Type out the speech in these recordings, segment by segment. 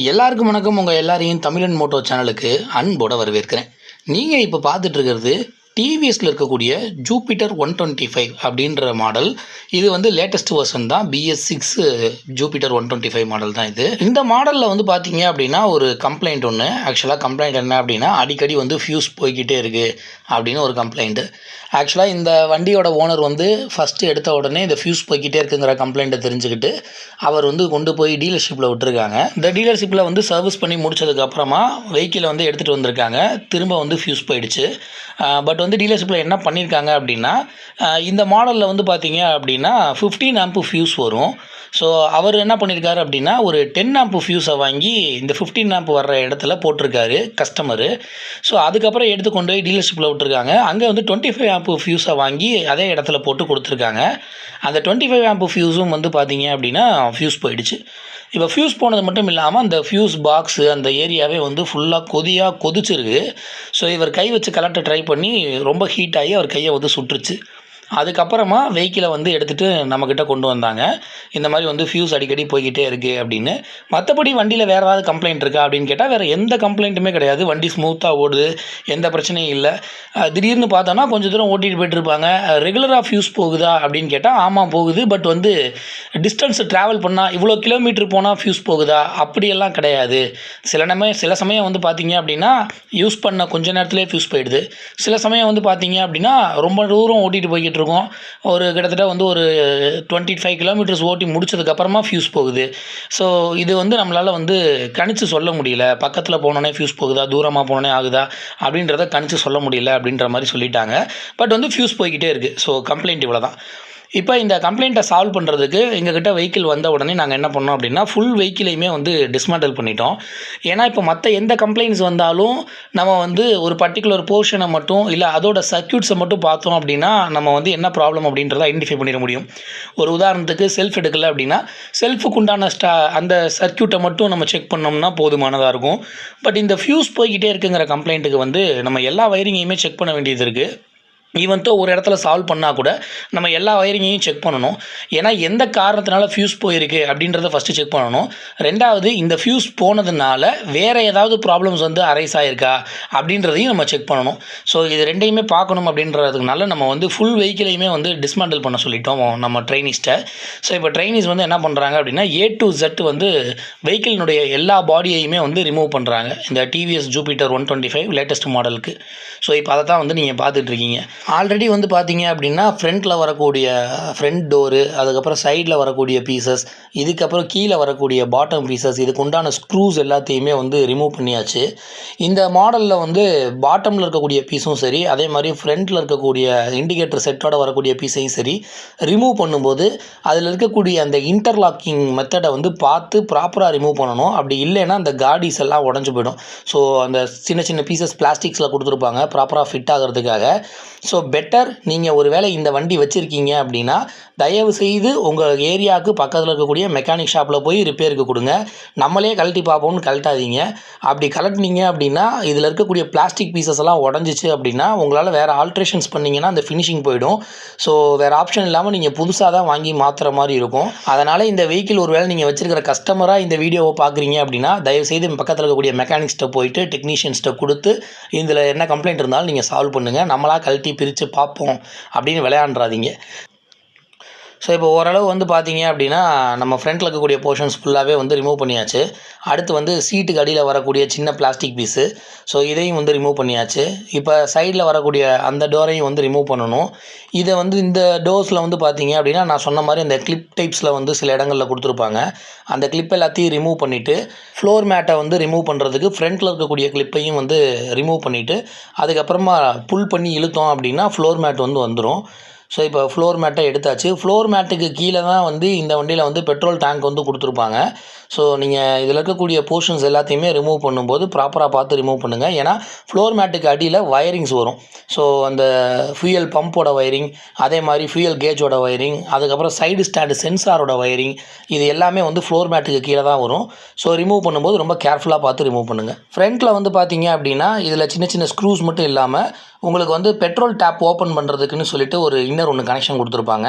எல்லாருக்கும் வணக்கம். உங்கள் எல்லாரையும் தமிழன் மோட்டோ சேனலுக்கு அன்போட வரவேற்கிறேன். நீங்கள் இப்போ பார்த்துட்டு இருக்கிறது டிவிஎஸில் இருக்கக்கூடிய ஜூபிட்டர் ஒன் டுவெண்ட்டி ஃபைவ் அப்படின்ற மாடல் இது வந்து லேட்டஸ்ட் வெர்ஷன் தான். BS six Jupiter one twenty five model தான் இது. இந்த மாடலில் வந்து பார்த்தீங்க அப்படின்னா ஒரு கம்ப்ளைண்ட் ஒன்று ஆக்சுவலாக கம்ப்ளைண்ட் என்ன அப்படின்னா அடிக்கடி வந்து ஃபியூஸ் போய்கிட்டே இருக்குது அப்படின்னு ஒரு கம்ப்ளைண்ட்டு ஆக்சுவலாக இந்த வண்டியோட ஓனர் வந்து ஃபஸ்ட்டு எடுத்த உடனே இந்த ஃபியூஸ் போய்கிட்டே இருக்குங்கிற கம்ப்ளைண்ட்டை தெரிஞ்சுக்கிட்டு அவர் வந்து கொண்டு போய் டீலர்ஷிப்பில் விட்டுருக்காங்க. இந்த டீலர்ஷிப்பில் வந்து சர்வீஸ் பண்ணி முடிச்சதுக்கப்புறமா வெஹிக்கிளை வந்து எடுத்துகிட்டு வந்திருக்காங்க. திரும்ப வந்து ஃபியூஸ் போயிடுச்சு. பட் வந்து டீலர்ஷிப்பில் என்ன பண்ணியிருக்காங்க அப்படின்னா இந்த மாடலில் வந்து பார்த்தீங்க அப்படின்னா ஃபிஃப்டீன் ஆம்பு ஃபியூஸ் வரும். ஸோ அவர் என்ன பண்ணியிருக்காரு அப்படின்னா ஒரு டென் ஆம்பு ஃபியூஸை வாங்கி இந்த ஃபிஃப்டீன் ஆம்பு வர்ற இடத்துல போட்டிருக்காரு கஸ்டமரு ஸோ அதுக்கப்புறம் எடுத்து கொண்டு போய் டீலர்ஷிப்பில் விட்டுருக்காங்க. அங்கே வந்து டுவெண்ட்டி ஃபைவ் ஆம்பு ஃபியூஸை வாங்கி அதே இடத்துல போட்டு கொடுத்துருக்காங்க. அந்த டுவெண்ட்டி ஃபைவ் ஆம்பு ஃபியூஸும் வந்து பார்த்தீங்க அப்படின்னா ஃபியூஸ் போயிடுச்சு. இப்போ ஃபியூஸ் போனது மட்டும் இல்லாமல் அந்த ஃபியூஸ் பாக்ஸு அந்த ஏரியாவே வந்து ஃபுல்லாக கொதியாக கொதிச்சிருக்கு. ஸோ இவர் கை வச்சு கலட்ட ட்ரை பண்ணி ரொம்ப ஹீட் ஆகி அவர் கையை வந்து சுட்டுருச்சு அதுக்கப்புறமா வெஹிக்கிளை வந்து எடுத்துகிட்டு நம்மக்கிட்ட கொண்டு வந்தாங்க. இந்த மாதிரி வந்து ஃபியூஸ் அடிக்கடி போய்கிட்டே இருக்குது அப்படின்னு. மற்றபடி வண்டியில் வேறு ஏதாவது கம்ப்ளைண்ட் இருக்கா அப்படின்னு கேட்டால் வேறு எந்த கம்ப்ளைண்ட்டுமே கிடையாது. வண்டி ஸ்மூத்தாக ஓடுது எந்த பிரச்சனையும் இல்லை. திடீர்னு பார்த்தோன்னா கொஞ்சம் தூரம் ஓட்டிகிட்டு போயிட்டுருப்பாங்க ரெகுலராக ஃபியூஸ் போகுதா அப்படின்னு கேட்டால் ஆமாம் போகுது. பட் வந்து டிஸ்டன்ஸ் ட்ராவல் பண்ணால் இவ்வளோ கிலோமீட்டர் போனால் ஃபியூஸ் போகுதா? அப்படியெல்லாம் கிடையாது. சில நம்ம சில சமயம் வந்து பார்த்தீங்க அப்படின்னா யூஸ் பண்ண கொஞ்ச நேரத்துலேயே ஃபியூஸ் போயிடுது. சில சமயம் வந்து பார்த்தீங்க அப்படின்னா ரொம்ப தூரம் ஓட்டிகிட்டு போய்கிட்டு இருக்கோம் ஒரு கிட்டத்தட்ட வந்து ஒரு டுவெண்ட்டி ஃபைவ் கிலோமீட்டர்ஸ் ஓட்டி முடிச்சதுக்கப்புறமா ஃபியூஸ் போகுது. ஸோ இது வந்து நம்மளால் வந்து கணிச்சு சொல்ல முடியல. பக்கத்தில் போனோடனே ஃபியூஸ் போகுதா? தூரமாக போனோடனே ஆகுதா? அப்படின்றத கணிச்சு சொல்ல முடியல அப்படின்ற மாதிரி சொல்லிட்டாங்க. பட் வந்து ஃபியூஸ் போய்கிட்டே இருக்குது ஸோ கம்ப்ளைண்ட் இவ்வளோ தான் இப்போ இந்த கம்ப்ளைண்ட்டை சால்வ் பண்ணுறதுக்கு எங்ககிட்ட வெஹிக்கிள் வந்த உடனே நாங்கள் என்ன பண்ணோம் அப்படின்னா ஃபுல் வெஹிக்கிளையுமே வந்து டிஸ்மேண்டல் பண்ணிட்டோம். ஏன்னா இப்போ மற்ற எந்த கம்ப்ளைண்ட்ஸ் வந்தாலும் நம்ம வந்து ஒரு பர்டிகுலர் போர்ஷனை மட்டும் இல்லை அதோட சர்க்யூட்ஸை மட்டும் பார்த்தோம் அப்படின்னா நம்ம வந்து என்ன ப்ராப்ளம் அப்படின்றத ஐடென்டிஃபை பண்ணிட முடியும். ஒரு உதாரணத்துக்கு செல்ஃப் எடுக்கல அப்படின்னா செல்ஃபுக்கு உண்டான ஸ்டா அந்த சர்க்யூட்டை மட்டும் நம்ம செக் பண்ணோம்னா போதுமானதாக இருக்கும். பட் இந்த ஃபியூஸ் போய்கிட்டே இருக்குங்கிற கம்ப்ளைண்ட்டுக்கு வந்து நம்ம எல்லா வயரிங்கையுமே செக் பண்ண வேண்டியது இருக்குது ஈவன்த்தோ ஒரு இடத்துல சால்வ் பண்ணால் கூட நம்ம எல்லா வயரிங்கையும் செக் பண்ணணும். ஏன்னா எந்த காரணத்தினால ஃபியூஸ் போயிருக்கு அப்படின்றத ஃபஸ்ட்டு செக் பண்ணணும். ரெண்டாவது இந்த ஃபியூஸ் போனதுனால வேறு ஏதாவது ப்ராப்ளம்ஸ் வந்து அரைஸ் ஆகிருக்கா அப்படின்றதையும் நம்ம செக் பண்ணணும். ஸோ இது ரெண்டையுமே பார்க்கணும் அப்படின்றதுனால நம்ம வந்து ஃபுல் வெஹிக்கிளையுமே வந்து டிஸ்மேண்டில் பண்ண சொல்லிட்டோம் நம்ம ட்ரைனிஸ்ட்டை ஸோ இப்போ ட்ரைனிஸ் வந்து என்ன பண்ணுறாங்க அப்படின்னா ஏ டு ஜெட் வந்து வெஹிக்கிளினுடைய எல்லா பாடியையுமே வந்து ரிமூவ் பண்ணுறாங்க இந்த TVS Jupiter one twenty five latest மாடலுக்கு ஸோ இப்போ அதை தான் வந்து நீங்கள் பார்த்துட்டு இருக்கீங்க. ஆல்ரெடி வந்து பார்த்தீங்க அப்படின்னா ஃப்ரண்ட்டில் வரக்கூடிய ஃப்ரண்ட் டோரு அதுக்கப்புறம் சைடில் வரக்கூடிய பீசஸ் இதுக்கப்புறம் கீழே வரக்கூடிய பாட்டம் பீசஸ் இதுக்கு உண்டான ஸ்க்ரூஸ் எல்லாத்தையுமே வந்து ரிமூவ் பண்ணியாச்சு. இந்த மாடலில் வந்து பாட்டமில் இருக்கக்கூடிய பீஸும் சரி அதே மாதிரி ஃப்ரண்ட்டில் இருக்கக்கூடிய இண்டிகேட்டர் செட்டோட வரக்கூடிய பீஸையும் சரி ரிமூவ் பண்ணும்போது அதில் இருக்கக்கூடிய அந்த இன்டர்லாக்கிங் மெத்தடை வந்து பார்த்து ப்ராப்பராக ரிமூவ் பண்ணணும். அப்படி இல்லைன்னா அந்த காடிஸ் எல்லாம் உடஞ்சி போயிடும். ஸோ அந்த சின்ன சின்ன பீசஸ் பிளாஸ்டிக்ஸில் கொடுத்துருப்பாங்க ப்ராப்பராக ஃபிட் ஆகிறதுக்காக. ஸோ பெட்டர் நீங்கள் ஒரு வேளை இந்த வண்டி வச்சுருக்கீங்க அப்படின்னா தயவு செய்து உங்கள் ஏரியாவுக்கு பக்கத்தில் இருக்கக்கூடிய மெக்கானிக் ஷாப்பில் போய் ரிப்பேருக்கு கொடுங்க. நம்மளே கழட்டி பார்ப்போம்னு கழட்டாதீங்க. அப்படி கழட்டினீங்க அப்படின்னா இதில் இருக்கக்கூடிய பிளாஸ்டிக் பீசஸ் எல்லாம் உடஞ்சிச்சு அப்படின்னா உங்களால் வேறு ஆல்ட்ரேஷன்ஸ் பண்ணிங்கன்னா அந்த ஃபினிஷிங் போயிடும். ஸோ வேறு ஆப்ஷன் இல்லாமல் நீங்கள் புதுசாக தான் வாங்கி மாற்றுற மாதிரி இருக்கும். அதனால் இந்த வெஹிக்கிள் ஒரு வேளை நீங்கள் வச்சுருக்கிற கஸ்டமராக இந்த வீடியோவை பார்க்குறீங்க அப்படின்னா தயவுசெய்து பக்கத்தில் இருக்கக்கூடிய மெக்கானிக்ஸ்ட்டை போயிட்டு டெக்னீஷியன்ஸ்ட்டை கொடுத்து இதில் என்ன கம்ப்ளைண்ட் இருந்தாலும் நீங்கள் சால்வ் பண்ணுங்கள் நம்மளாக கழட்டி பிரித்து பார்ப்போம் அப்படின்னு விளையாண்டுறாதீங்க ஸோ இப்போ ஓரளவு வந்து பார்த்தீங்க அப்படின்னா நம்ம ஃப்ரண்ட்டில் இருக்கக்கூடிய போர்ஷன்ஸ் ஃபுல்லாகவே வந்து ரிமூவ் பண்ணியாச்சு. அடுத்து வந்து சீட்டுக்கு அடியில் வரக்கூடிய சின்ன பிளாஸ்டிக் பீஸு ஸோ இதையும் வந்து ரிமூவ் பண்ணியாச்சு. இப்போ சைடில் வரக்கூடிய அந்த டோரையும் வந்து ரிமூவ் பண்ணணும். இதை வந்து இந்த டோர்ஸில் வந்து பார்த்தீங்க அப்படின்னா நான் சொன்ன மாதிரி இந்த கிளிப் டைப்ஸில் வந்து சில இடங்களில் கொடுத்துருப்பாங்க. அந்த கிளிப் எல்லாத்தையும் ரிமூவ் பண்ணிவிட்டு ஃப்ளோர் மேட்டை வந்து ரிமூவ் பண்ணுறதுக்கு ஃப்ரண்ட்டில் இருக்கக்கூடிய கிளிப்பையும் வந்து ரிமூவ் பண்ணிவிட்டு அதுக்கப்புறமா புல் பண்ணி இழுத்தோம் அப்படின்னா ஃப்ளோர் மேட் வந்து வந்துடும் ஸோ இப்போ ஃப்ளோர் மேட்டை எடுத்தாச்சு. ஃப்ளோர் மேட்டுக்கு கீழே தான் வந்து இந்த வண்டியில் வந்து பெட்ரோல் டேங்க் வந்து கொடுத்துருப்பாங்க. ஸோ நீங்கள் இதில் இருக்கக்கூடிய போர்ஷன்ஸ் எல்லாத்தையுமே ரிமூவ் பண்ணும்போது ப்ராப்பராக பார்த்து ரிமூவ் பண்ணுங்கள் ஏன்னா ஃப்ளோர் மேட்டுக்கு அடியில் வயரிங்ஸ் வரும். ஸோ அந்த ஃபியூயல் பம்போட வயரிங் அதே மாதிரி ஃபியூயல் கேஜோட வயரிங் அதுக்கப்புறம் சைடு ஸ்டாண்டு சென்சாரோட வயரிங் இது எல்லாமே வந்து ஃப்ளோர் மேட்டுக்கு கீழே தான் வரும். ஸோ ரிமூவ் பண்ணும்போது ரொம்ப கேர்ஃபுல்லாக பார்த்து ரிமூவ் பண்ணுங்கள் ஃப்ரண்ட்டில் வந்து பார்த்தீங்க அப்படின்னா இதில் சின்ன சின்ன ஸ்க்ரூஸ் மட்டும் இல்லாமல் உங்களுக்கு வந்து பெட்ரோல் டேப் ஓப்பன் பண்ணுறதுக்குன்னு சொல்லிட்டு ஒரு இன்னர் ஒன்று கனெக்ஷன் கொடுத்துருப்பாங்க.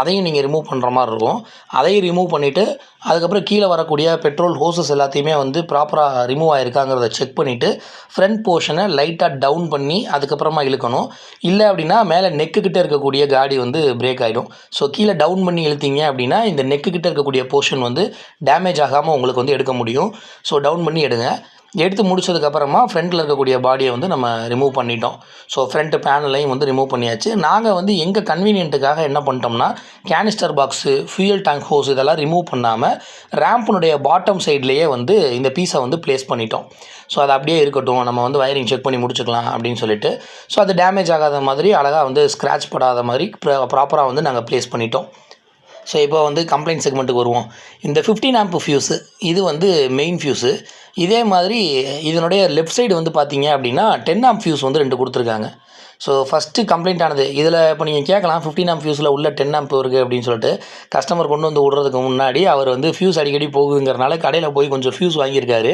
அதையும் நீங்கள் ரிமூவ் பண்ணுற மாதிரி இருக்கும். அதையும் ரிமூவ் பண்ணிவிட்டு அதுக்கப்புறம் கீழே வரக்கூடிய பெட்ரோல் ஹோசஸ் எல்லாத்தையுமே வந்து ப்ராப்பராக ரிமூவ் ஆகிருக்காங்கிறத செக் பண்ணிவிட்டு ஃப்ரண்ட் போர்ஷனை லைட்டாக டவுன் பண்ணி அதுக்கப்புறமா இழுக்கணும். இல்லை அப்படின்னா மேலே நெக்குக்கிட்ட இருக்கக்கூடிய காடி வந்து பிரேக் ஆகிடும் ஸோ கீழே டவுன் பண்ணி இழுத்தீங்க அப்படின்னா இந்த நெக்குக்கிட்ட இருக்கக்கூடிய போர்ஷன் வந்து டேமேஜ் ஆகாமல் உங்களுக்கு வந்து எடுக்க முடியும். ஸோ டவுன் பண்ணி எடுங்க. எடுத்து முடிச்சதுக்கப்புறமா ஃப்ரண்ட்டில் இருக்கக்கூடிய பாடியை வந்து நம்ம ரிமூவ் பண்ணிட்டோம். ஸோ ஃப்ரண்ட் பேனலையும் வந்து ரிமூவ் பண்ணியாச்சு. நாங்கள் வந்து எங்கள் கன்வீனியன்ட்டுக்காக என்ன பண்ணிட்டோம்னா canister box fuel tank hose இதெல்லாம் ரிமூவ் பண்ணாமல் ரேம்பினுடைய பாட்டம் சைட்லேயே வந்து இந்த பீஸை வந்து ப்ளேஸ் பண்ணிட்டோம். ஸோ அது அப்படியே இருக்கட்டும். நம்ம வந்து வயரிங் செக் பண்ணி முடிச்சுக்கலாம் அப்படின்னு சொல்லிட்டு. ஸோ அது டேமேஜ் ஆகாத மாதிரி அழகாக வந்து ஸ்க்ராட்ச் படாத மாதிரி ப்ராப்பராக வந்து நாங்கள் ப்ளேஸ் பண்ணிட்டோம். ஸோ இப்போ வந்து கம்ப்ளைண்ட் செக்மெண்ட்டுக்கு வருவோம். இந்த 15 ஆம்ப் ஃபியூஸு இது வந்து மெயின் ஃபியூஸு இதே மாதிரி இதனுடைய லெஃப்ட் சைடு வந்து பார்த்தீங்க அப்படின்னா டென் ஆம்ப் ஃபியூஸ் வந்து ரெண்டு கொடுத்துருக்காங்க. ஸோ ஃபஸ்ட்டு கம்ப்ளைண்ட் ஆனது இதில் இப்போ நீங்கள் கேட்கலாம் ஃபிஃப்டின் ஆம் ஃபியூஸில் உள்ள டென் ஆம்ப் இருக்குது அப்படின்னு சொல்லிட்டு கஸ்டமர் கொண்டு வந்து விடுறதுக்கு முன்னாடி அவர் வந்து ஃபியூஸ் அடிக்கடி போகுதுங்கிறனால கடையில் போய் கொஞ்சம் ஃபியூஸ் வாங்கியிருக்காரு.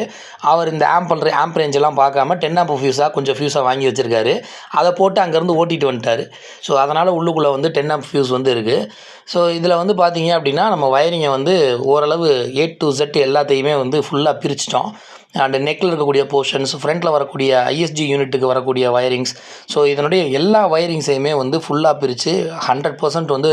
அவர் இந்த ஆம்ப் பண்ணுற ஆம்ப் ரேஞ்செல்லாம் பார்க்காம டென் ஆம்ப் ஃபியூஸாக கொஞ்சம் ஃபியூஸாக வாங்கி வச்சிருக்காரு. அதை போட்டு அங்கேருந்து ஓட்டிட்டு வந்துட்டார். ஸோ அதனால் உள்ளுக்குள்ளே வந்து டென் ஆம்ப் ஃபியூஸ் வந்து இருக்குது ஸோ இதில் வந்து பார்த்தீங்க அப்படின்னா நம்ம வயரிங்கை வந்து ஓரளவு ஏ டு ஜெட் எல்லாத்தையுமே வந்து ஃபுல்லாக பிரிச்சிட்டோம். அண்ட் நெக்கில் இருக்கக்கூடிய போர்ஷன்ஸ் ஃப்ரண்ட்டில் வரக்கூடிய ஐஎஸ்ஜி யூனிட்டுக்கு வரக்கூடிய வயரிங்ஸ் ஸோ இதனுடைய எல்லா வயரிங்ஸையுமே வந்து ஃபுல்லாக பிரித்து ஹண்ட்ரட் பர்சன்ட் வந்து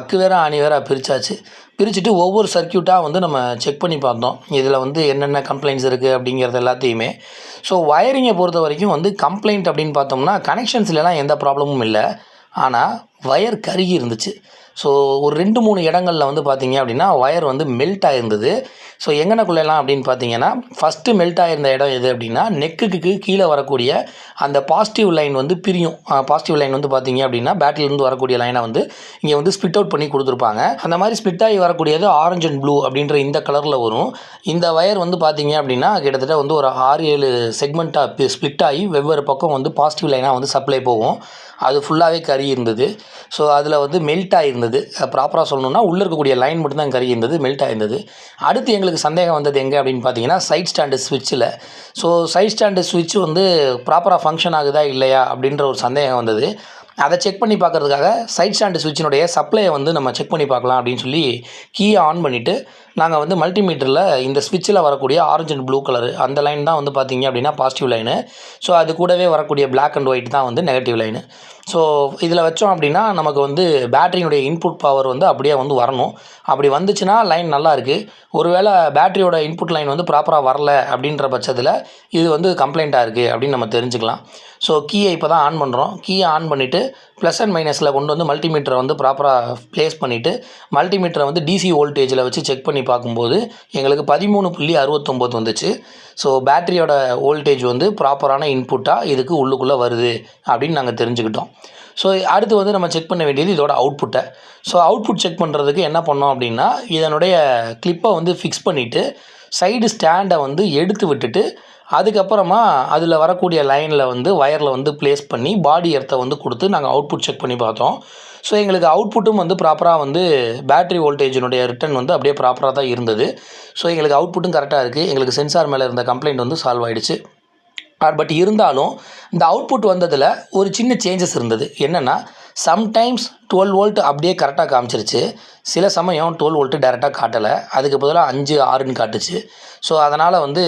அக்குவேரா வேற பிரித்தாச்சு பிரிச்சுட்டு ஒவ்வொரு சர்க்கியூட்டாக வந்து நம்ம செக் பண்ணி பார்த்தோம். இதில் வந்து என்னென்ன கம்ப்ளைண்ட்ஸ் இருக்குது அப்படிங்கிறது எல்லாத்தையுமே. ஸோ வயரிங்கை பொறுத்த வரைக்கும் வந்து கம்ப்ளைண்ட் அப்படின்னு பார்த்தோம்னா கனெக்ஷன்ஸ்லாம் எந்த ப்ராப்ளமும் இல்லை. ஆனால் வயர் கருகி இருந்துச்சு. ஸோ ஒரு ரெண்டு மூணு இடங்களில் வந்து பார்த்தீங்க அப்படின்னா ஒயர் வந்து மெல்ட் ஆகிருந்தது ஸோ எங்கனக்குள்ளெல்லாம் அப்படின்னு பார்த்தீங்கன்னா ஃபஸ்ட்டு மெல்ட் ஆகிருந்த இடம் எது அப்படின்னா நெக்குக்கு கீழே வரக்கூடிய அந்த பாசிட்டிவ் லைன் வந்து பிரியும். பாசிட்டிவ் லைன் வந்து பார்த்தீங்க அப்படின்னா பேட்டிலிருந்து வரக்கூடிய லைனை வந்து இங்கே வந்து ஸ்பிட் அவுட் பண்ணி கொடுத்துருப்பாங்க. அந்த மாதிரி ஸ்பிட் ஆகி வரக்கூடியது ஆரஞ்சு அண்ட் ப்ளூ அப்படின்ற இந்த கலரில் வரும். இந்த ஒயர் வந்து பார்த்தீங்க அப்படின்னா கிட்டத்தட்ட வந்து ஒரு ஆறு ஏழு செக்மெண்ட்டாக ஸ்ப்ளிட் ஆகி வெவ்வேறு பக்கம் வந்து பாசிட்டிவ் லைனாக வந்து சப்ளை போகும். அது ஃபுல்லாகவே கறி இருந்தது. ஸோ அதில் வந்து மெல்ட் ஆகிருந்தது ப்ராப்பராக சொல்லணும்னா உள்ளே இருக்கக்கூடிய லைன் மட்டும்தான் கறி இருந்தது மெல்ட் ஆகிருந்தது அடுத்து எங்களுக்கு சந்தேகம் வந்தது எங்கே அப்படின்னு பார்த்தீங்கன்னா சைட் ஸ்டாண்டு ஸ்விட்சில் ஸோ சைட் ஸ்டாண்டு ஸ்விட்ச் வந்து ப்ராப்பராக ஃபங்க்ஷன் ஆகுதா இல்லையா அப்படின்ற ஒரு சந்தேகம் வந்தது. அதை செக் பண்ணி பார்க்கறதுக்காக சைட் ஸ்டாண்டு சுவிட்சினுடைய சப்ளையை வந்து நம்ம செக் பண்ணி பார்க்கலாம் அப்படின்னு சொல்லி கீயை ஆன் பண்ணிவிட்டு நாங்கள் வந்து மல்டிமீட்டரில் இந்த ஸ்விட்சில் வரக்கூடிய ஆரஞ்சு அண்ட் ப்ளூ கலர் அந்த லைன் தான் வந்து பார்த்தீங்க அப்படின்னா பாசிட்டிவ் லைனு ஸோ அது கூடவே வரக்கூடிய பிளாக் அண்ட் ஒயிட் தான் வந்து நெகட்டிவ் லைனு ஸோ இதில் வச்சோம் அப்படின்னா நமக்கு வந்து பேட்டரியினுடைய இன்புட் பவர் வந்து அப்படியே வந்து வரணும். அப்படி வந்துச்சுன்னா லைன் நல்லா இருக்குது ஒருவேளை பேட்டரியோட இன்புட் லைன் வந்து ப்ராப்பராக வரல அப்படின்ற பட்சத்தில் இது வந்து கம்ப்ளைண்ட்டாக இருக்குது அப்படின்னு நம்ம தெரிஞ்சுக்கலாம். ஸோ கீயை இப்போ தான் ஆன் பண்ணுறோம் கீயை ஆன் பண்ணிவிட்டு ப்ளஸ் அண்ட் மைனஸில் கொண்டு வந்து மல்டிமீட்டரை வந்து ப்ராப்பராக ப்ளேஸ் பண்ணிவிட்டு மல்டிமீட்டரை வந்து டிசி வோல்டேஜில் வச்சு செக் பண்ணி பார்க்கும்போது எங்களுக்கு பதிமூணு புள்ளி அறுபத்தொம்போது வந்துச்சு. ஸோ பேட்டரியோட வோல்டேஜ் வந்து ப்ராப்பரான இன்புட்டாக இதுக்கு உள்ளுக்குள்ளே வருது அப்படின்னு நாங்கள் தெரிஞ்சுக்கிட்டோம். ஸோ அடுத்து வந்து நம்ம செக் பண்ண வேண்டியது இதோட அவுட்புட்டை ஸோ அவுட்புட் செக் பண்ணுறதுக்கு என்ன பண்ணோம் அப்படின்னா இதனுடைய கிளிப்பை வந்து ஃபிக்ஸ் பண்ணிவிட்டு சைடு ஸ்டாண்டை வந்து எடுத்து விட்டுட்டு அதுக்கப்புறமா அதில் வரக்கூடிய லைனில் வந்து ஒயரில் வந்து ப்ளேஸ் பண்ணி பாடி எர்த்தை வந்து கொடுத்து நாங்கள் அவுட்புட் செக் பண்ணி பார்த்தோம். ஸோ எங்களுக்கு அவுட்புட்டும் வந்து ப்ராப்பராக வந்து பேட்ரி வோல்டேஜினுடைய ரிட்டர்ன் வந்து அப்படியே ப்ராப்பராக தான் இருந்தது. ஸோ எங்களுக்கு அவுட்புட்டும் கரெக்டாக இருக்குது எங்களுக்கு சென்சார் மேலே இருந்த கம்ப்ளைண்ட் வந்து சால்வ் ஆகிடுச்சு பட் இருந்தாலும் இந்த அவுட்புட் வந்ததில் ஒரு சின்ன சேஞ்சஸ் இருந்தது. என்னென்னா சம்டைம்ஸ் டுவெல் வோல்ட் அப்படியே கரெக்டாக காமிச்சிருச்சு. சில சமயம் டுவெல் வோல்ட்டு டேரெக்டாக காட்டலை. அதுக்கு பதிலாக அஞ்சு ஆறுன்னு காட்டுச்சு. ஸோ அதனால் வந்து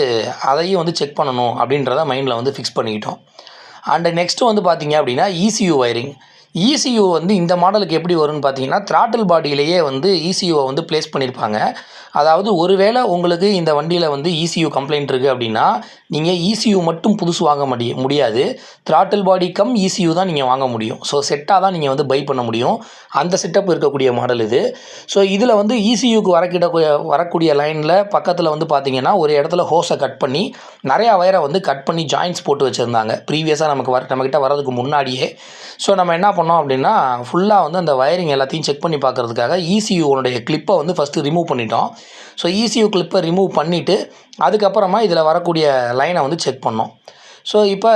அதையும் வந்து செக் பண்ணணும் அப்படின்றத மைண்டில் வந்து ஃபிக்ஸ் பண்ணிக்கிட்டோம். அண்டு நெக்ஸ்ட்டு வந்து பார்த்தீங்க அப்படின்னா இசியூ வயரிங் இசியூ வந்து இந்த மாடலுக்கு எப்படி வரும்னு பார்த்தீங்கன்னா த்ராட்டில் பாடியிலேயே வந்து இசியூவை வந்து ப்ளேஸ் பண்ணியிருப்பாங்க. அதாவது ஒருவேளை உங்களுக்கு இந்த வண்டியில் வந்து இசியூ கம்ப்ளைண்ட் இருக்குது அப்படின்னா நீங்கள் இசியூ மட்டும் புதுசு வாங்க முடிய முடியாது. த்ராட்டில் பாடி கம் இசியூ தான் நீங்கள் வாங்க முடியும். ஸோ செட்டாக தான் நீங்கள் வந்து பை பண்ண முடியும். அந்த செட்டப் இருக்கக்கூடிய மாடல் இது. ஸோ இதில் வந்து இசியூக்கு வரக்கிட வரக்கூடிய லைனில் பக்கத்தில் வந்து பார்த்தீங்கன்னா ஒரு இடத்துல ஹோஸை கட் பண்ணி நிறையா வயரை வந்து கட் பண்ணி ஜாயின்ட்ஸ் போட்டு வச்சுருந்தாங்க. ப்ரீவியஸாக நமக்கு வர நம்மக்கிட்ட வரதுக்கு முன்னாடியே. ஸோ நம்ம என்ன பண்ணோம்? பண்ணோம் அப்படின்னா ஃபுல்லாக வந்து அந்த வயரிங் எல்லாத்தையும் செக் பண்ணி பார்க்கறதுக்காக இசியூனுடைய கிளிப்பை வந்து ஃபஸ்ட்டு ரிமூவ் பண்ணிட்டோம். ஸோ இசியூ கிளிப்பை ரிமூவ் பண்ணிவிட்டு அதுக்கப்புறமா இதில் வரக்கூடிய லைனை வந்து செக் பண்ணோம். ஸோ இப்போ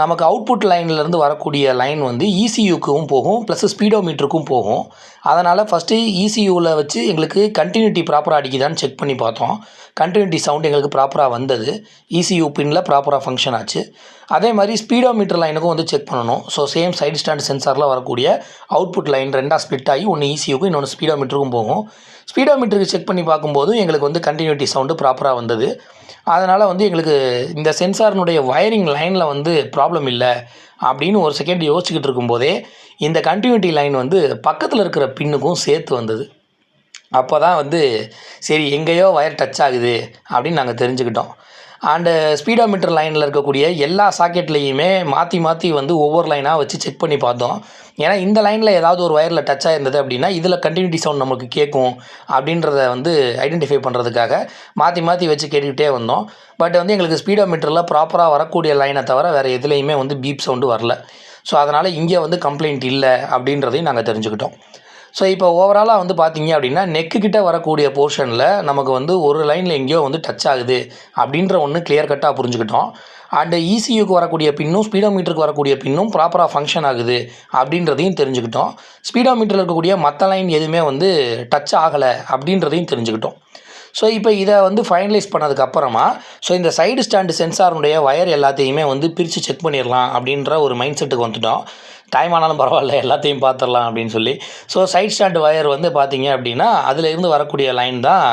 நமக்கு அவுட்புட் லைன்லேருந்து வரக்கூடிய லைன் வந்து இசியூக்கும் போகும் ப்ளஸ் ஸ்பீடோமீட்டருக்கும் போகும். அதனால் ஃபஸ்ட்டு இசியூவில் வச்சு எங்களுக்கு கண்டினியூட்டி ப்ராப்பராக அடிக்குதான்னு செக் பண்ணி பார்த்தோம். கண்டினியூட்டி சவுண்ட் எங்களுக்கு ப்ராப்பராக வந்தது. இசியூ பின்னில் ப்ராப்பராக ஃபங்க்ஷன் ஆச்சு. அதே மாதிரி ஸ்பீடோ மீட்டர் லைனுக்கும் வந்து செக் பண்ணணும். ஸோ சேம் சைடு ஸ்டாண்ட் சென்சாரில் வரக்கூடிய அவுட்புட் லைன் ரெண்டாக ஸ்பிட் ஆகி ஒன்று இசியூக்கும் இன்னொன்று ஸ்பீடோ மீட்டருக்கும் போகும். ஸ்பீடோ மீட்டருக்கு செக் பண்ணி பார்க்கும்போது எங்களுக்கு வந்து கண்டினியூட்டி சவுண்டு ப்ராப்பராக வந்தது. அதனால் வந்து எங்களுக்கு இந்த சென்சாரினுடைய வயரிங் லைனில் வந்து ப்ராப்ளம் இல்லை அப்படின்னு ஒரு செகண்ட் யோசிச்சுக்கிட்டு இருக்கும்போதே இந்த கண்டினியூட்டி லைன் வந்து பக்கத்தில் இருக்கிற பின்னுக்கும் சேர்த்து வந்தது. அப்போ தான் வந்து சரி எங்கேயோ ஒயர் டச் ஆகுது அப்படின்னு நாங்கள் தெரிஞ்சுக்கிட்டோம். அண்டு ஸ்பீடோமீட்டர் லைனில் இருக்கக்கூடிய எல்லா சாக்கெட்லேயுமே மாற்றி மாற்றி வந்து ஒவ்வொரு லைனாக வச்சு செக் பண்ணி பார்த்தோம். ஏன்னா இந்த லைனில் ஏதாவது ஒரு ஒயரில் டச் ஆகிருந்தது அப்படின்னா இதில் கண்டினியூட்டி சவுண்ட் நமக்கு கேட்கும் அப்படின்றத வந்து ஐடென்டிஃபை பண்ணுறதுக்காக மாற்றி மாற்றி வச்சு கேட்டுக்கிட்டே வந்தோம். பட் வந்து எங்களுக்கு ஸ்பீடோமீட்டரில் ப்ராப்பராக வரக்கூடிய லைனை தவிர வேறு எதுலேயுமே வந்து பீப் சவுண்டு வரல. ஸோ அதனால் இங்கே வந்து கம்ப்ளைண்ட் இல்லை அப்படின்றதையும் நாங்கள் தெரிஞ்சுக்கிட்டோம். ஸோ இப்போ ஓவராலாக வந்து பார்த்தீங்க அப்படின்னா நெக்கு கிட்டே வரக்கூடிய போர்ஷனில் நமக்கு வந்து ஒரு லைனில் எங்கேயோ வந்து டச் ஆகுது அப்படின்ற ஒன்று கிளியர் கட்டாக புரிஞ்சுக்கிட்டோம். அண்டு இசியூக்கு வரக்கூடிய பின்னும் ஸ்பீடோமீட்டருக்கு வரக்கூடிய பின்னும் ப்ராப்பராக ஃபங்க்ஷன் ஆகுது அப்படின்றதையும் தெரிஞ்சுக்கிட்டோம். ஸ்பீடோமீட்டரில் இருக்கக்கூடிய மற்ற லைன் எதுவுமே வந்து டச் ஆகலை அப்படின்றதையும் தெரிஞ்சுக்கிட்டோம். ஸோ இப்போ இதை வந்து ஃபைனலைஸ் பண்ணதுக்கப்புறமா ஸோ இந்த சைடு ஸ்டாண்டு சென்சாருடைய ஒயர் எல்லாத்தையுமே வந்து பிரித்து செக் பண்ணிடலாம் அப்படின்ற ஒரு மைண்ட் செட்டுக்கு வந்துட்டோம். டைம் ஆனாலும் பரவாயில்ல எல்லாத்தையும் பார்த்துடலாம் அப்படின்னு சொல்லி. ஸோ சைட் ஸ்டாண்ட் ஒயர் வந்து பார்த்தீங்க அப்படின்னா அதில் இருந்து வரக்கூடிய லைன் தான்.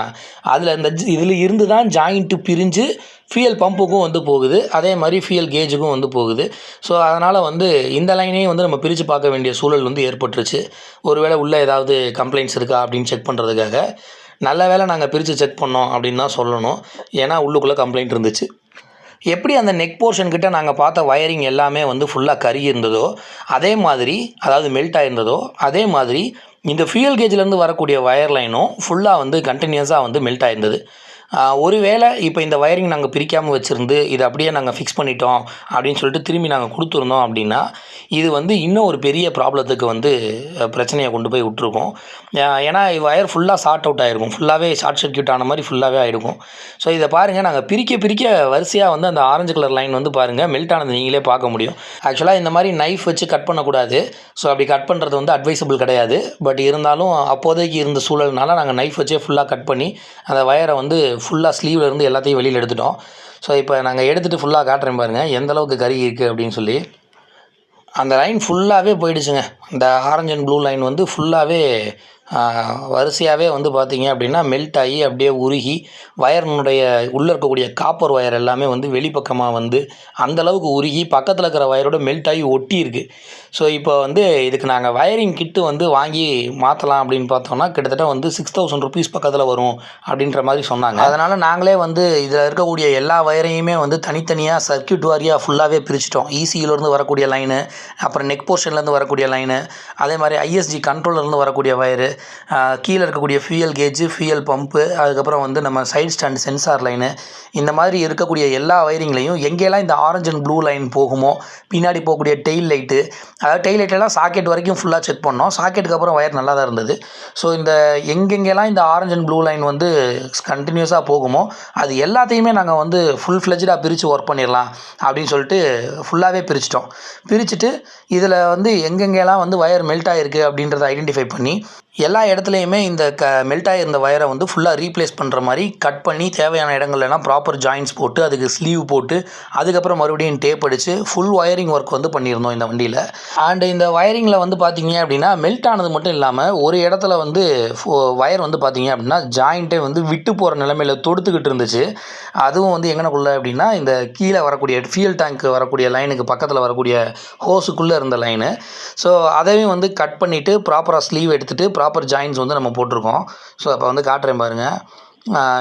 அதில் இந்த இதில் இருந்து தான் ஜாயிண்ட்டு பிரிஞ்சு ஃபியல் பம்புக்கும் வந்து போகுது. அதே மாதிரி ஃபியல் கேஜுக்கும் வந்து போகுது. ஸோ அதனால் வந்து இந்த லைனையும் வந்து நம்ம பிரித்து பார்க்க வேண்டிய சூழல் வந்து ஏற்பட்டுருச்சு. ஒருவேளை உள்ளே ஏதாவது கம்ப்ளைண்ட்ஸ் இருக்கா அப்படின்னு செக் பண்ணுறதுக்காக நல்ல வேளை நாங்கள் பிரித்து செக் பண்ணோம் அப்படின்னு தான் சொல்லணும். ஏன்னா உள்ளுக்குள்ளே கம்ப்ளைண்ட் இருந்துச்சு. எப்படி அந்த நெக் போர்ஷன் கிட்ட நாங்கள் பார்த்த வயரிங் எல்லாமே வந்து ஃபுல்லாக கறி இருந்ததோ அதே மாதிரி அதாவது மெல்ட் ஆகிருந்ததோ அதே மாதிரி இந்த ஃபியூயல் கேஜ்லேருந்து வரக்கூடிய வயர் லைனும் ஃபுல்லாக வந்து கண்டினியூஸாக வந்து மெல்ட் ஆகிருந்தது ஒருவேளை இப்போ இந்த வயரிங் நாங்கள் பிரிக்காமல் வச்சுருந்து இதை அப்படியே நாங்கள் ஃபிக்ஸ் பண்ணிட்டோம் அப்படின்னு சொல்லிட்டு திரும்பி நாங்கள் கொடுத்துருந்தோம் அப்படின்னா இது வந்து இன்னும் ஒரு பெரிய ப்ராப்ளத்துக்கு வந்து பிரச்சனையை கொண்டு போய் விட்ருக்கோம் ஏன்னா ஒயர் ஃபுல்லாக ஷார்ட் அவுட் ஆகிருக்கும் ஃபுல்லாகவே ஷார்ட் சர்க்கியூட் ஆன மாதிரி ஃபுல்லாகவே ஆகிருக்கும் ஸோ இதை பாருங்கள் நாங்கள் பிரிக்க பிரிக்க வரிசையாக வந்து அந்த ஆரஞ்சு கலர் லைன் வந்து பாருங்கள் மெல்ட் ஆனது நீங்களே பார்க்க முடியும். ஆக்சுவலாக இந்த மாதிரி நைஃப் வச்சு கட் பண்ணக்கூடாது. ஸோ அப்படி கட் பண்ணுறது வந்து அட்வைசபிள் கிடையாது. பட் இருந்தாலும் அப்போதைக்கு இருந்த சூழல்னால நாங்கள் நைஃப் வச்சே ஃபுல்லாக கட் பண்ணி அந்த ஒயரை வந்து ஃபுல்லாக ஸ்லீவில் இருந்து எல்லாத்தையும் வெளியில் எடுத்துட்டோம். ஸோ இப்போ நாங்கள் எடுத்துகிட்டு ஃபுல்லாக காட்டுறேன் பாருங்கள் எந்த அளவுக்கு கறி இருக்குது அப்படின்னு சொல்லி. அந்த லைன் ஃபுல்லாகவே போயிடுச்சுங்க. அந்த ஆரஞ்சு அண்ட் ப்ளூ லைன் வந்து ஃபுல்லாகவே வரிசையாகவே வந்து பார்த்தீங்க அப்படின்னா மெல்ட் ஆகி அப்படியே உருகி வயரினுடைய உள்ளே இருக்கக்கூடிய காப்பர் ஒயர் எல்லாமே வந்து வெளிப்பக்கமாக வந்து அந்தளவுக்கு உருகி பக்கத்தில் இருக்கிற வயரோட மெல்ட் ஆகி ஒட்டி இருக்கு. ஸோ இப்போ வந்து இதுக்கு நாங்கள் வயரிங் கிட்டு வந்து வாங்கி மாற்றலாம் அப்படின்னு பார்த்தோம்னா கிட்டத்தட்ட வந்து சிக்ஸ் தௌசண்ட் ருபீஸ் பக்கத்தில் வரும் அப்படின்ற மாதிரி சொன்னாங்க. அதனால் நாங்களே வந்து இதில் இருக்கக்கூடிய எல்லா வயரையுமே வந்து தனித்தனியாக சர்க்யூட் வாரியாக ஃபுல்லாகவே பிரிச்சிட்டோம். இசியிலேருந்து வரக்கூடிய லைனு அப்புறம் நெக் போர்ஷன்லேருந்து வரக்கூடிய லைனு அதே மாதிரி ஐஎஸ்ஜி கண்ட்ரோலர்லேருந்து வரக்கூடிய வயரு கீழே இருக்கக்கூடிய ஃபியூயல் கேஜு ஃபியூயல் பம்ப்பு அதுக்கப்புறம் வந்து நம்ம சைடு ஸ்டாண்ட் சென்சார் லைனு இந்த மாதிரி இருக்கக்கூடிய எல்லா வயரிங்லையும் எங்கெல்லாம் இந்த ஆரஞ்சு அண்ட் ப்ளூ லைன் போகுமோ பின்னாடி போகக்கூடிய டெயில் லைட்டு அதாவது டெயில் லைட்டெல்லாம் சாக்கெட் வரைக்கும் ஃபுல்லாக செக் பண்ணோம். சாக்கெட்டுக்கு அப்புறம் வயர் நல்லா தான் இருந்தது. ஸோ இந்த எங்கெங்கெல்லாம் இந்த ஆரஞ்சு அண்ட் ப்ளூ லைன் வந்து கண்டினியூஸாக போகுமோ அது எல்லாத்தையுமே நாங்கள் வந்து ஃபுல் ஃப்ளெஜாக பிரித்து ஒர்க் பண்ணிடலாம் அப்படின்னு சொல்லிட்டு ஃபுல்லாகவே பிரிச்சிட்டோம். பிரிச்சுட்டு இதில் வந்து எங்கெங்கெல்லாம் வந்து வயர் மெல்ட் ஆகிருக்கு அப்படின்றத ஐடென்டிஃபை பண்ணி எல்லா இடத்துலையுமே இந்த க மெல்ட் ஆகிருந்த வயரை வந்து ஃபுல்லாக ரீப்ளேஸ் பண்ணுற மாதிரி கட் பண்ணி தேவையான இடங்கள்லாம் ப்ராப்பர் ஜாயின்ஸ் போட்டு அதுக்கு ஸ்லீவ் போட்டு அதுக்கப்புறம் மறுபடியும் டேப் அடித்து ஃபுல் ஒயரிங் ஒர்க் வந்து பண்ணியிருந்தோம் இந்த வண்டியில். அண்டு இந்த ஒயரிங்கில் வந்து பார்த்தீங்க அப்படின்னா மெல்ட் ஆனது மட்டும் இல்லாமல் ஒரு இடத்துல வந்து ஒயர் வந்து பார்த்தீங்க அப்படின்னா ஜாயிண்ட்டே வந்து விட்டு போகிற நிலமையில தொடுத்துக்கிட்டு இருந்துச்சு. அதுவும் வந்து எங்கனக்குள்ள அப்படின்னா இந்த கீழே வரக்கூடிய ஃபியூல் டேங்க் வரக்கூடிய லைனுக்கு பக்கத்தில் வரக்கூடிய ஹோஸுக்குள்ளே இருந்த லைனு ஸோ அதையும் வந்து கட் பண்ணிவிட்டு ப்ராப்பராக ஸ்லீவ் எடுத்துகிட்டு ப்ராப்பர் ஜாயின்ஸ் வந்து நம்ம போட்டிருக்கோம். ஸோ அப்போ வந்து காட்டுறேன் பாருங்கள்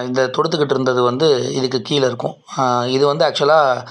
இந்த தொடுத்துக்கிட்டு இருந்தது வந்து இதுக்கு கீழே இருக்கும். இது வந்து ஆக்சுவலாக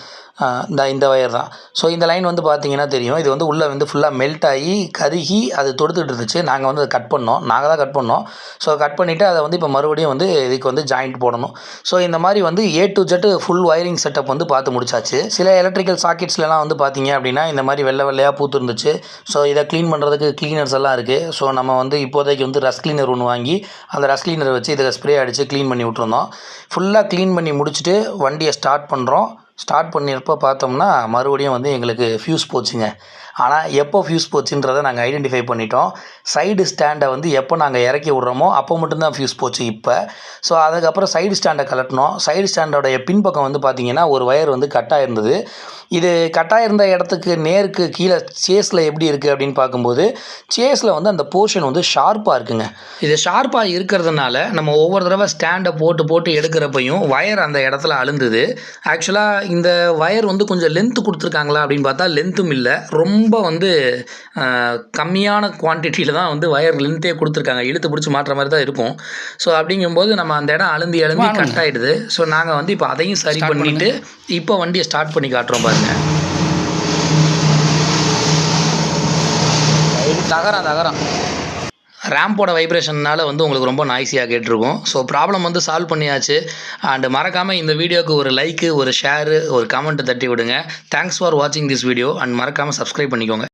இந்த இந்த ஒயர் தான். ஸோ இந்த லைன் வந்து பார்த்தீங்கன்னா தெரியும். இது வந்து உள்ளே வந்து ஃபுல்லாக மெல்ட் ஆகி கருகி அது தொடுத்துட்டு இருந்துச்சு. நாங்கள் வந்து அதை கட் பண்ணோம். நாங்கள் தான் கட் பண்ணோம். ஸோ கட் பண்ணிவிட்டு அதை வந்து இப்போ மறுபடியும் வந்து இதுக்கு வந்து ஜாயிண்ட் போடணும். ஸோ இந்த மாதிரி வந்து A to Z full wiring setup வந்து பார்த்து முடிச்சாச்சு. சில எலக்ட்ரிக்கல் சாக்கெட்ஸ்லாம் வந்து பார்த்தீங்க அப்படின்னா இந்த மாதிரி வெள்ளை வெள்ளையாக பூத்துருந்துச்சு. ஸோ இதை க்ளீன் பண்ணுறதுக்கு க்ளீனர்ஸ் எல்லாம் இருக்குது ஸோ நம்ம வந்து இப்போதைக்கு வந்து ரஸ் க்ளீனர் ஒன்று வாங்கி அந்த ரஸ் க்ளீனரை வச்சு இதை ஸ்ப்ரே அடித்து க்ளீன் பண்ணி விட்ருந்தோம் ஃபுல்லாக க்ளீன் பண்ணி முடிச்சுட்டு வண்டியை ஸ்டார்ட் பண்ணுறோம் ஸ்டார்ட் பண்ணியிருப்ப பார்த்தோம்னா மறுபடியும் வந்து எங்களுக்கு ஃப்யூஸ் போச்சுங்க. ஆனால் எப்போ ஃபியூஸ் போச்சுன்றதை நாங்கள் ஐடென்டிஃபை பண்ணிட்டோம். சைடு ஸ்டாண்டை வந்து எப்போ நாங்கள் இறக்கி விட்றோமோ அப்போ மட்டும்தான் ஃபியூஸ் போச்சு இப்போ. ஸோ அதுக்கப்புறம் சைடு ஸ்டாண்டை கலட்டினோம் சைடு ஸ்டாண்டோடைய பின்பக்கம் வந்து பார்த்திங்கன்னா ஒரு ஒயர் வந்து கட்டாக இருந்தது இது கட்டாக இருந்த இடத்துக்கு நேருக்கு கீழே சேஸில் எப்படி இருக்குது அப்படின்னு பார்க்கும்போது சேஸில் வந்து அந்த போர்ஷன் வந்து ஷார்ப்பாக இருக்குங்க. இது ஷார்ப்பாக இருக்கிறதுனால நம்ம ஒவ்வொரு தடவை ஸ்டாண்டை போட்டு போட்டு எடுக்கிறப்பையும் ஒயர் அந்த இடத்துல அழுந்தது. ஆக்சுவலாக இந்த ஒயர் வந்து கொஞ்சம் லென்த்து கொடுத்துருக்காங்களா அப்படின்னு பார்த்தா லென்த்தும் இல்லை. ரொம்ப வந்து ஆஹ், கம்மியான குவான்டிட்டியில் தான் வந்து வயர் லென்த்தே கொடுத்துருக்காங்க. இழுத்து பிடிச்சி மாட்டுற மாதிரி தான் இருக்கும். ஸோ அப்படிங்கும்போது நம்ம அந்த இடம் அழுந்தி அழுந்தி கட் ஆகிடுது ஸோ நாங்கள் வந்து இப்போ அதையும் சரி பண்ணிவிட்டு இப்போ வண்டியை ஸ்டார்ட் பண்ணி காட்டுறோம் பாருங்க. தகரம் தகரம். ரேம்போட வைப்ரேஷன்னால் வந்து உங்களுக்கு ரொம்ப நாய்ஸியாக கேட்டிருக்கும். ஸோ ப்ராப்ளம் வந்து சால்வ் பண்ணியாச்சு. அண்ட் மறக்காமல் இந்த வீடியோக்கு ஒரு லைக்கு ஒரு ஷேரு ஒரு கமெண்ட்டு தட்டி விடுங்க. தேங்க்ஸ் ஃபார் வாட்சிங் திஸ் வீடியோ அண்ட் மறக்காமல் சப்ஸ்கிரைப் பண்ணிக்கோங்க.